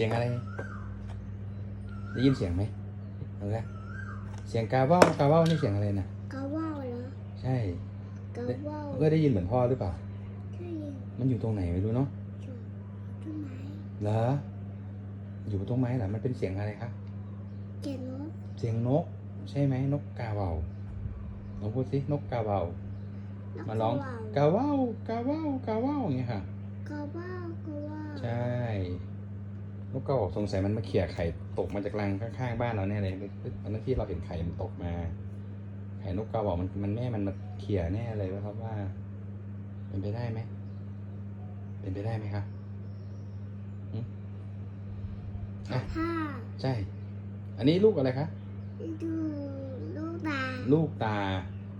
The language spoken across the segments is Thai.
สียงอะไร ได้ยินเสียงไหมเอาละเสียงกาว่าวกาว่าวนี่เสียงอะไรนะกะว่าวเหรอใช่กะว่าวเออได้ยินเหมือนพ่อหรือเปล่าใช่อยู่มันอยู่ตรงไหนไม่รู้เนาะต้นไม้เหรออยู่บนต้นไม้เหรอมันเป็นเสียงอะไรครับเกนกเสียงนก ใช่ไหมนกกาเบาลองพูดสินกกาเบาแล้วมาร้องกะว่าวกาว่าวกาว่าวกาว่าวอย่างเงี้ยค่ะกะว่าวกะว่าวใช่ นกกาบอกสงสัยมันมาเขี่ยไข่ตกมาจากรังข้างๆบ้านเราแน่เลยตอนนั้นที่เราเห็นไข่มันตกมา ไข่นกกาบอกมันมันแม่มันมาเขี่ยแน่เลยว่าครับว่า เป็นไปได้ไหมเป็นไปได้ไหมครับอืมอะถ้าใช่ อันนี้ลูกอะไรคะดูลูกตา ลูกตา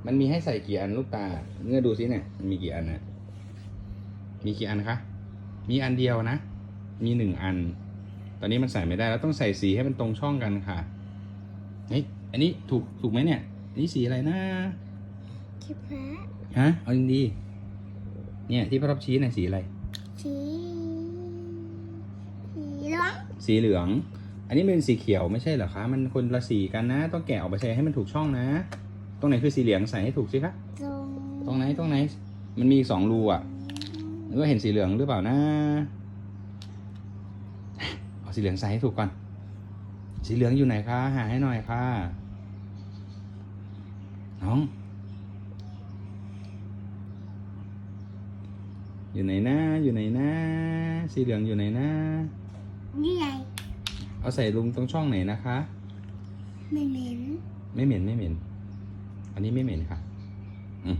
มันมีให้ใส่กี่อันลูกตา เงื่อดูสิเนี่ยมันมีกี่อันนะมีกี่อันคะ มีอันเดียวนะ มีหนึ่งอัน ตอนนี้มันใส่ไม่ได้แล้วต้องใส่สีให้มันตรงช่องกันค่ะเฮ้ยอันนี้ถูกถูกไหมเนี่ยอันนี้สีอะไรนะคิดแพ้ฮะเอาดีๆเนี่ยที่พระรับชี้น่ะสีอะไรสีสีเหลืองสีเหลือง อันนี้เป็นสีเขียวไม่ใช่เหรอคะมันคนละสีกันนะ ต้องแกะออกไปใช้ให้มันถูกช่องนะ ตรงไหนคือสีเหลืองใส่ให้ถูกสิคะตรงตรงไหนตรงไหน มันมีอีกสองรูอะหรือว่าเห็นสีเหลืองหรือเปล่านะเอา สีเหลืองใส่ให้ถูกก่อน สีเหลืองอยู่ไหนคะหาให้หน่อยค่ะ น้อง อยู่ไหนนะ อยู่ไหนนะ สีเหลืองอยู่ไหนนะนี่ไงเอาใส่ลุงตรงช่องไหนนะคะ ไม่เหม็น ไม่เหม็นไม่เหม็น อันนี้ไม่เหม็นค่ะ อืม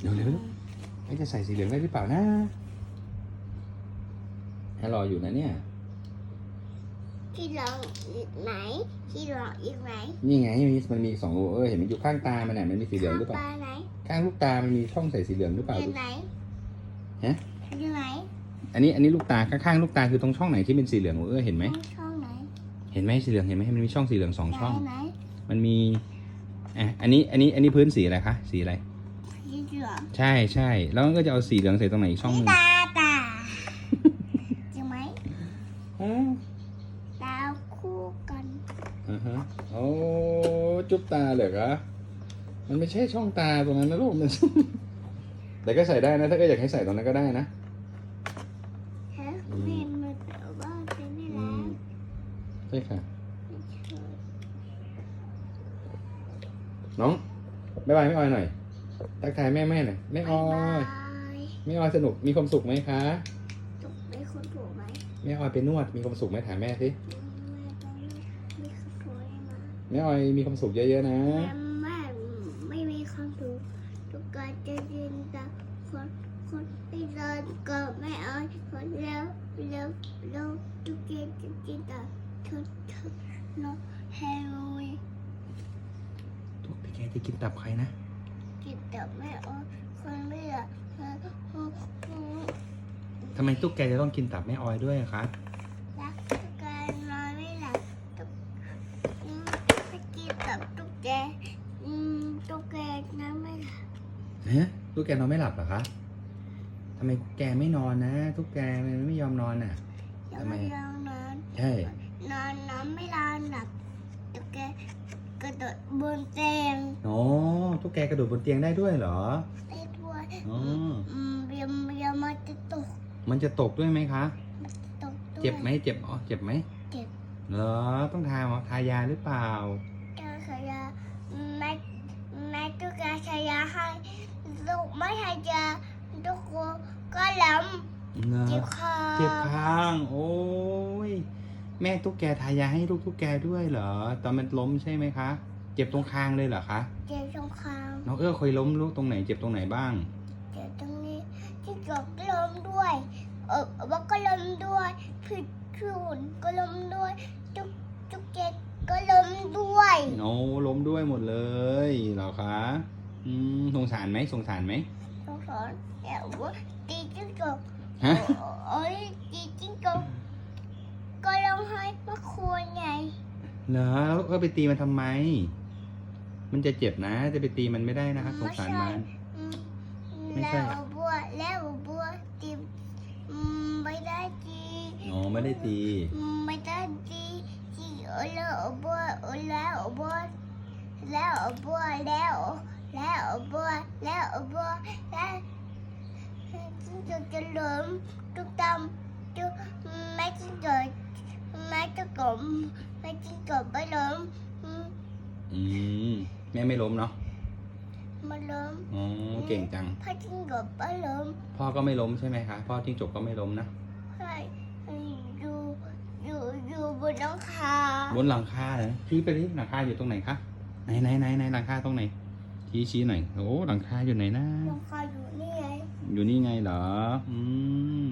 เร็วเร็วๆไม่จะใส่สีเหลืองได้หรือเปล่านะให้รออยู่นะเนี่ย ที่เหลืองอีกไหนที่เหลืองอีกไหนนี่ไงมันมีมันมีสองรูเออเห็นมันอยู่ข้างตามันน่ะมันมีสีเหลืองหรือเปล่าปลาไหนข้างลูกตา มันมีช่องใส่สีเหลืองหรือเปล่าอดูยู่ไหนฮะ อยู่ไหนอันนี้อันนี้ลูกตาข้างๆลูกตาคือตรงช่องไหนที่เป็นสีเหลืองเออเห็นไหมช่องไหนเห็นไหมสีเหลืองเห็นไหมมันมีช่องสีเหลืองสองช่อง ไหนมันมีอะอันนี้อันนี้อันนี้พื้นสีอะไรคะสีอะไรสีเหลืองใช่ใช่แล้วมันก็จะเอาสีเหลืองใส่ตรงไหนอีกช่องหนี่นึงตาตาจริงไหมอ๋อตาคู่กัน อ่าฮะโอ้จุ๊บตาเหรอคะมันไม่ใช่ช่องตาตรงนั้นนะลูกมัน แต่ก็ใส่ได้นะ ถ้าก็อยากให้ใส่ตรงนั้นก็ได้นะฮะแม่มาแต่ว่าเป็นไม่แล้วใช่ค่ะน้องบ๊ายบายแม่ออยหน่อย ทักทายแม่แม่หน่อยแม่ออยยแม่ออยสนุก มีความสุขไหมคะตกไม่คนถูกไหมแม่ออยไปนวด มีความสุขไหมถามแม่สิแม่ไปไม่คนถูกไหม แม่ออยมีความสุขเยอะๆนะแม่แม่ไม่มีความถูกทุกการจะยืนตาคนคนที่เดินกับแม่เอ้ยคนแล้วแล้วแล้วทุกเกจะกินตาเธอเธอน้องแฮร์รี่ทุกพี่แกจะกินตับใครนะ กินแต่แม่เอ้ยคนไม่อยากเธอเธอเธอทำไมตุ๊กแกจะต้องกินตับแม่ออยด้วยอะคะรัก ฮะตุ๊กแกนอนไม่หลับเหรอคะทำไมแกไม่นอนนะตุ๊กแกมันไม่ยอมนอนน่ะเดี๋ยวทำไมมันลองนอนใช่นอนนอนไม่นอนหลับตุ๊กแกกระโดดบนเตียงอ๋อตุ๊กแกกระโดดบนเตียงได้ด้วยเหรอได้ด้วยอ๋ออืมเบียมเบียมมันจะตก มันจะตกด้วยไหมคะตกด้วยเจ็บไหมเจ็บอ๋อเจ็บไหมเจ็บเหรอต้องทาหมอทายาหรือเปล่าเจอขยะแม่แม่ตุ๊กแกขยะให้ ลูกไม่ให้เจอทุกคนก็หล้เหรอำเจ็บคอเจ็บข้างโอ้ยแม่ตุ๊กแกทายาให้ลูกตุ๊กแกด้วยเหรอ ตอนมันล้มใช่ไหมคะ เจ็บตรงคางเลยเหรอคะ เจ็บตรงคาง น้องเอื้อเคยล้มลูกตรงไหน เจ็บตรงไหนบ้าง เจ็บตรงนี้ที่จบก็ล้มด้วย เออว่าก็ล้มด้วยผิดผิดก็ล้มด้วยตุ๊กตุ๊กแกก็ล้มด้วย โอ้ล้มด้วยหมดเลยเหรอคะ อืมสงสารไหมสงสารไหมสงสารแต่ว่าตีจิ้งจกฮะโอ้ยตีจิ้งจกก็ร้องไห้เมื่อคืนไงเหรอแล้วก็ไปตีมันทำไม มันจะเจ็บนะ จะไปตีมันไม่ได้นะคะสงสารมันอืมไม่ใช่แล้วบัวแล้วบัวตีอืมไม่ได้จีอ๋อไม่ได้ตีอืมไม่ได้จีจีเออแล้วเอาบัวเออแล้วเอาบัวแล้วเอาบัวแล้ว แล้วเอาบัวแล้วเอาบัวแล้วจิ้งจกจะล้มทุกตำทุกไม่จิ้งจกไม่ตะกบไม่จิ้งจกไม่ล้มอืมอืมแม่ไม่ล้มเนาะไมาล้มอ๋อเก่งจังพระจิ้งจกไม่ล้มพ่อก็ไม่ล้มใช่ไหมคะพ่อจิ้งจกก็ไม่ล้มนะใช่อยู่อยู่อยู่บนหลังคาบนหลังคาเลยชี้ไปดิหลังคาอยู่ตรงไหนคะไหนไหนไหนไหนหลังคาตรงไหน ชี้ชี้หน่อยโอ้หลังคาอยู่ไหนนะหลังคาอยู่นี่ไงอยู่นี่ไงเหรออืม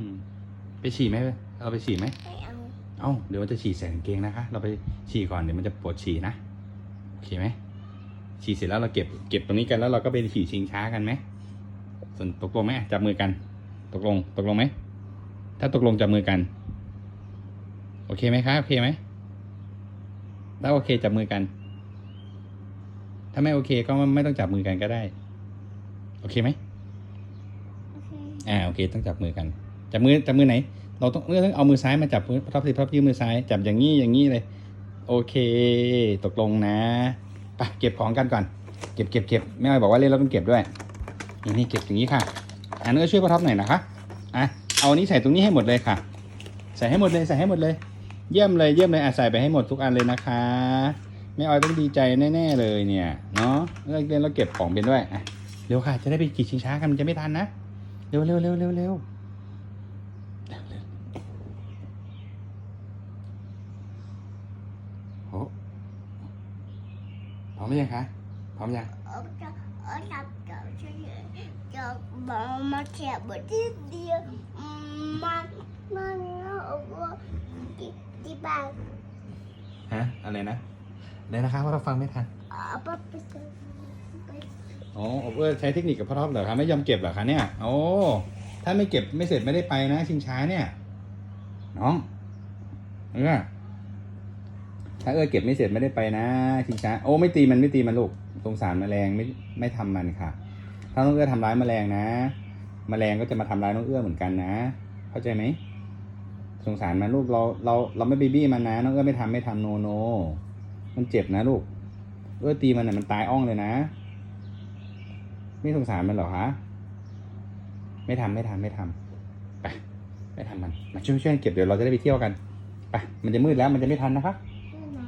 ไปฉี่ไหมเราไปฉี่ไหมไม่เอาเอ้าเดี๋ยวมันจะฉี่ใส่กางเกงนะคะ เราไปฉี่ก่อนเดี๋ยวมันจะปวดฉี่นะโอเคไหมฉี่เสร็จแล้วเราเก็บเก็บตรงนี้กันแล้วเราก็ไปฉี่ชิงช้ากันไหมส่วนตกลงไหมจับมือกัน ตกลงตกลงไหมถ้าตกลงจับมือกัน โอเคไหมคะโอเคไหมถ้าโอเคจับมือกัน ถ้าไม่โอเคก็ไม่ต้องจับมือกันก็ได้ โอเคไหมโอเคอ่าโอเค ต้องจับมือกัน จับมือจับมือไหน เราต้องเมื่อต้องเอามือซ้ายมาจับมือพับสิพับยืมมือซ้ายจับอย่างนี้อย่างนี้เลย โอเค ตกลงนะไปเก็บของกันก่อน เก็บเก็บเก็บแม่อ้อยบอกว่าเล่นแล้วต้องเก็บด้วยนี่นี่เก็บอย่างนี้ค่ะอันนี้ก็ช่วยพ่อท็อปหน่อยนะคะอะเอาอันนี้ใส่ตรงนี้ให้หมดเลยค่ะ ใส่ให้หมดเลยใส่ให้หมดเลย เยี่ยมเลยเยี่ยมเลยอะใส่ไปให้หมดทุกอันเลยนะคะ แม่อ้อยต้องดีใจแน่ๆเลยเนี่ยเนาะเล่นเล่นแล้วเก็บของเป็นด้วยอะเร็วค่ะ จะได้ไปขี่ชิงช้ากันมันจะไม่ทันนะเร็วเร็วเร็วเร็วเร็วโอ้พร้อมหรือยังคะพร้อมยังเอาจะเอาจับจับเฉยๆจะบอกมาแค่บทที่เดียวมมันมันเอาว่าที่ที่บ้านฮะอะไรนะ อะไรนะคะว่าเราฟังไม่ทันเอาไปไปไปอ๋ออบเออใช้เทคนิคกับพ่อท็อปเหรอคะไม่ยอมเก็บเหรอคะเนี่ยโอ้ถ้าไม่เก็บไม่เสร็จไม่ได้ไปนะชิงช้าเนี่ย น้องเออถ้าเออเก็บไม่เสร็จไม่ได้ไปนะชิงช้าโอ้ไม่ตีมันไม่ตีมันลูกสงสารแมลงไม่ไม่ทำมันค่ะ ถ้าน้องเอื้อทำร้ายแมลงนะแมลงก็จะมาทำร้ายน้องเอื้อเหมือนกันนะ เข้าใจไหมสงสารมันลูกเราเราเราไม่บีบี้มันนะน้องเอื้อไม่ทำไม่ทำโนโน มันเจ็บนะลูกเอื้อตีมันน่ะมันตายอ่องเลยนะ ไม่สงสารมันเหรอคะไม่ทำไม่ทำไม่ทำไปไม่ทำมันมาช่วยช่วยเก็บเดี๋ยวเราจะได้ไปเที่ยวกันไปมันจะมืดแล้วมันจะไม่ทันนะคะที่ไหน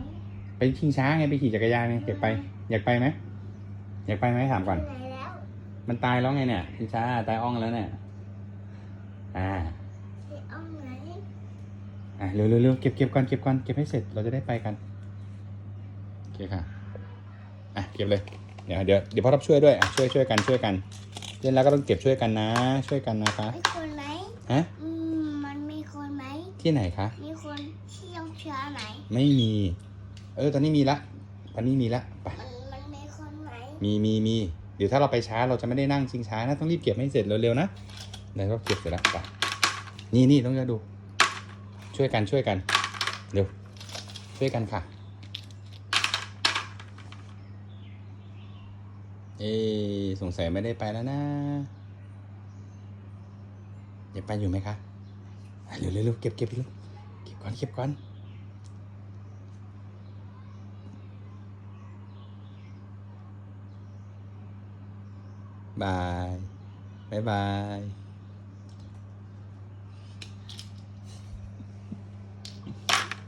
ไปชิงช้าไงไปขี่จักรยานไงเก็บไป อยากไปไหมอยากไปไหมถามก่อนที่ไหนแล้วมันตายแล้วไงเนี่ยชิงช้าตายอ่องแล้วเนี่ยอ่าที่เอาไหนอะเร็วเร็วเร็วเก็บเก็บก่อนเก็บก่อนเก็บให้เสร็จเราจะได้ไปกันโอ เคค่ะ อะเก็บเลย เดี๋ยวเดี๋ยวเดี๋ยวพ่อรับช่วยด้วยอะช่วยช่วยกันช่วยกัน เล่นแล้วก็ต้องเก็บช่วยกันนะ ช่วยกันนะคะมีคนไหมฮะอืมมันมีคนไหมที่ไหนคะ มีคนที่ยังเชื้อไหมไม่มี เออตอนนี้มีละตอนนี้มีละไปมันมันมีคนไหมมีมีมีเดี๋ยวถ้าเราไปช้าเราจะไม่ได้นั่งชิงช้านะต้องรีบเก็บให้เสร็จเร็วๆนะเดี๋ยวก็เก็บเสร็จแล้วไปนี่นี่ต้องจะดู ช่วยกันช่วยกัน เร็ว ช่วยกันค่ะ เอ๊สงสัยไม่ได้ไปแล้วนะยังไปอยู่ไหมคะเร็วเร็วเร็วเก็บเก็บเร็วเก็บก่อนเก็บก่อนบายบายบาย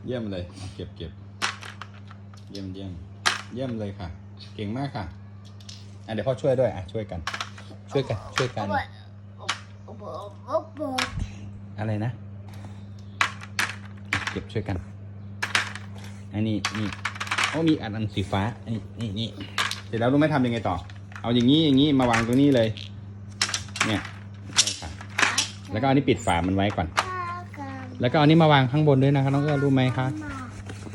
เยี่ยมเลย เก็บเก็บเยี่ยมเยี่ยมเยี่ยมเลยค่ะ เก่งมากค่ะ อะเดี๋ยวพ่อช่วยด้วยอะช่วยกัน ช่วยกันช่วยกันโอ้โอ้โหโอ้โหอะไรนะ เก็บช่วยกัน อันนี้นี่โอ้มีอันอันสีฟ้านี่นี่นี่เสร็จแล้วรู้ไหมทำยังไงต่อ เอาอย่างนี้อย่างนี้มาวางตรงนี้เลย เนี่ยใช่ค่ะ แล้วก็เอาอันนี้ปิดฝามันไว้ก่อน แล้วก็เอาอันนี้มาวางข้างบนด้วยนะครับน้องเอื้อรู้ไหมคะ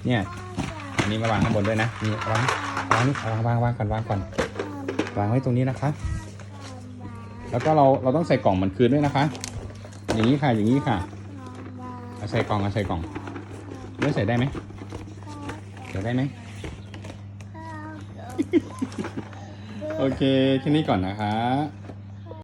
เนี่ยอันนี้มาวางข้างบนด้วยนะนี่วางวางนี่วางวางวางก่อนวางก่อน วางไว้ตรงนี้นะคะ แล้วก็เราเราต้องใส่กล่องมันคืนด้วยนะคะ อย่างนี้ค่ะอย่างนี้ค่ะเอาใส่กล่องเอาใส่กล่องเลือกใส่ได้ไหมใส่ได้ไหมโอเคแค่นี้ก่อนนะคะ